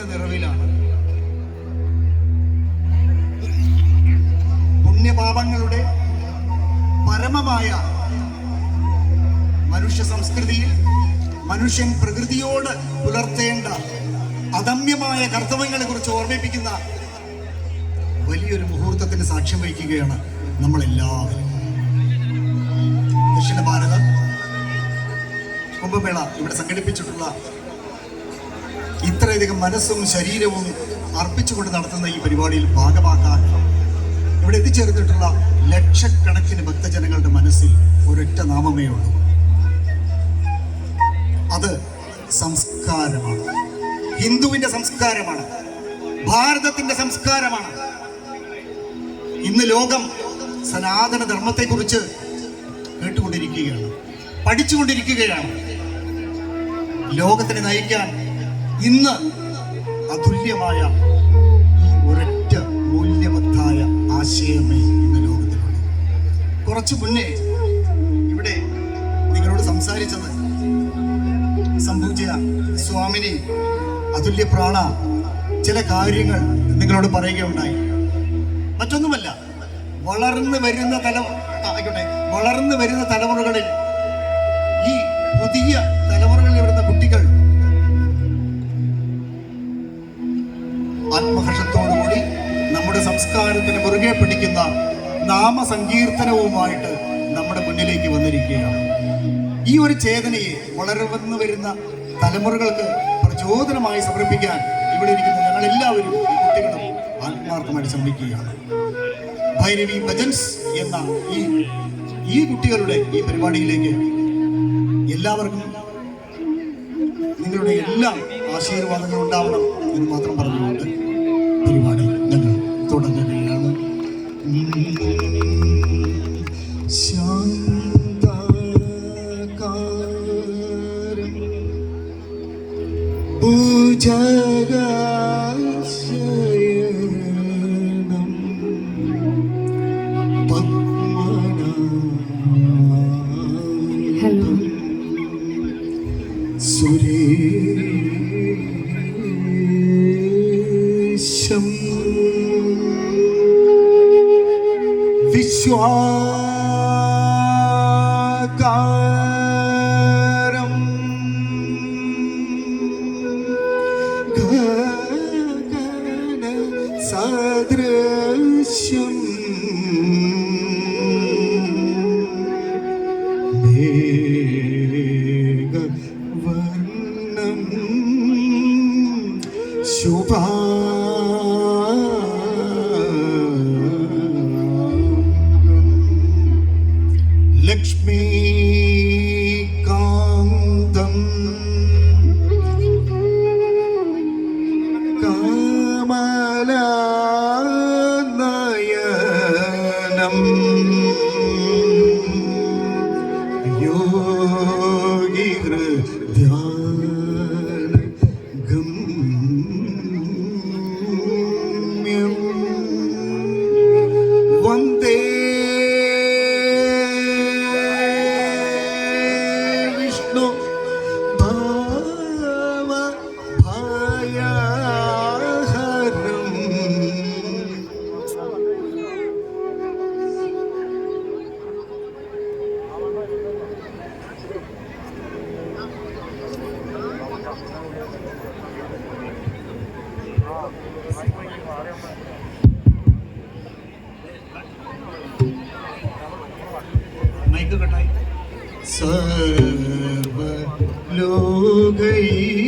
പുണ്യങ്ങളുടെ നിറവിലാണ്. പുണ്യപാപങ്ങളുടെ പരമമായ മനുഷ്യ സംസ്കൃതിയിൽ മനുഷ്യൻ പ്രകൃതിയോട് പുലർത്തേണ്ട അദമ്യമായ കർത്തവ്യങ്ങളെ കുറിച്ച് ഓർമ്മിപ്പിക്കുന്ന വലിയൊരു മുഹൂർത്തത്തിന് സാക്ഷ്യം വഹിക്കുകയാണ് നമ്മളെല്ലാവരും. ദക്ഷിണ ഭാരതം കുംഭമേള ഇവിടെ സംഘടിപ്പിച്ചിട്ടുള്ള ഇത്രയധികം മനസ്സും ശരീരവും അർപ്പിച്ചുകൊണ്ട് നടത്തുന്ന ഈ പരിപാടിയിൽ ഭാഗമാക്കാൻ ഇവിടെ എത്തിച്ചേർന്നിട്ടുള്ള ലക്ഷക്കണക്കിന് ഭക്തജനങ്ങളുടെ മനസ്സിൽ ഒരൊറ്റ നാമമേ ഉള്ളൂ. അത് സംസ്കാരമാണ്. ഹിന്ദുവിന്റെ സംസ്കാരമാണ്. ഭാരതത്തിന്റെ സംസ്കാരമാണ്. ഇന്ന് ലോകം സനാതന ധർമ്മത്തെക്കുറിച്ച് കേട്ടുകൊണ്ടിരിക്കുകയാണ് പഠിച്ചുകൊണ്ടിരിക്കുകയാണ്. ലോകത്തിനെ നയിക്കാൻ ഇന്ന് അതുല്യമായ ഈ ഒരൊറ്റ മൂല്യവത്തായ ആശയമേ ഇന്ന് ലോകത്തിലുള്ളൂ. കുറച്ചു മുന്നേ ഇവിടെ നിങ്ങളോട് സംസാരിച്ചത് സംഭവിച്ച സ്വാമിനി അതുല്യ പ്രാണ ചില കാര്യങ്ങൾ നിങ്ങളോട് പറയുകയുണ്ടായി. മറ്റൊന്നുമല്ല വളർന്നു വരുന്ന ആയിക്കോട്ടെ വളർന്നു വരുന്ന തലമുറകളിൽ ഈ പുതിയ തലമുറകളിൽ വരുന്ന കുട്ടികൾ സംസ്കാരത്തിന് മുറുകെ പിടിക്കുന്ന നാമസങ്കീർത്തനവുമായിട്ട് നമ്മുടെ മുന്നിലേക്ക് വന്നിരിക്കുകയാണ്. ഈ ഒരു ചേതനയെ വളർന്നു വരുന്ന തലമുറകൾക്ക് പ്രചോദനമായി സമർപ്പിക്കാൻ ഇവിടെ ഇരിക്കുന്ന ഞങ്ങളെല്ലാവരും ഈ കുട്ടികളും ആത്മാർത്ഥമായിട്ട് ശ്രമിക്കുകയാണ്. ഭൈരവി ഭജൻസ് എന്ന ഈ ഈ കുട്ടികളുടെ ഈ പരിപാടിയിലേക്ക് എല്ലാവർക്കും നിങ്ങളുടെ എല്ലാ ആശീർവാദങ്ങളും ഉണ്ടാവണം എന്ന് മാത്രം പറഞ്ഞുകൊണ്ട് ഭുജഗശയനം ഹലോ സുരേശം. വിശ്വാകാരം സദൃശ്യം. വർണം ശുഭാ. ലക്ഷ്മീകാന്തം കമലനയനം 这 सर्व लो गई